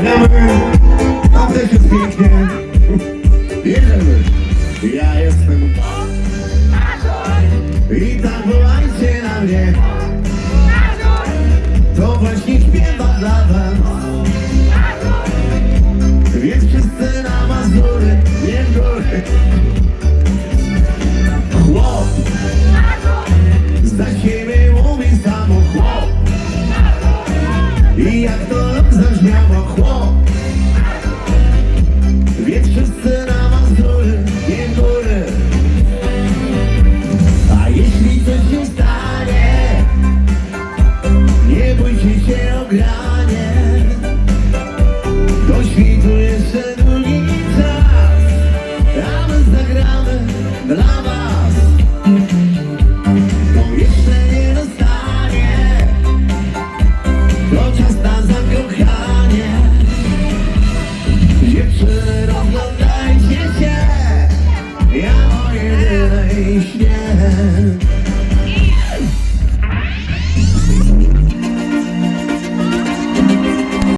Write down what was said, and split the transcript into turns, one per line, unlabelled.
Gramy, tam też jest pięknie. Jedziemy. Ja jestem. I tak wołajcie na mnie. To właśnie śpiewam dla was. Więc wszyscy na Mazury, nie góry. Chłop. Za siebie mówi samo chłop. I jak to zabrzmiało chłop. Więc wszyscy na Mazury, nie w góry. A jeśli coś się stanie, nie bójcie się o granie. Do świtu jeszcze długi czas, a my zagramy dla was. yeah.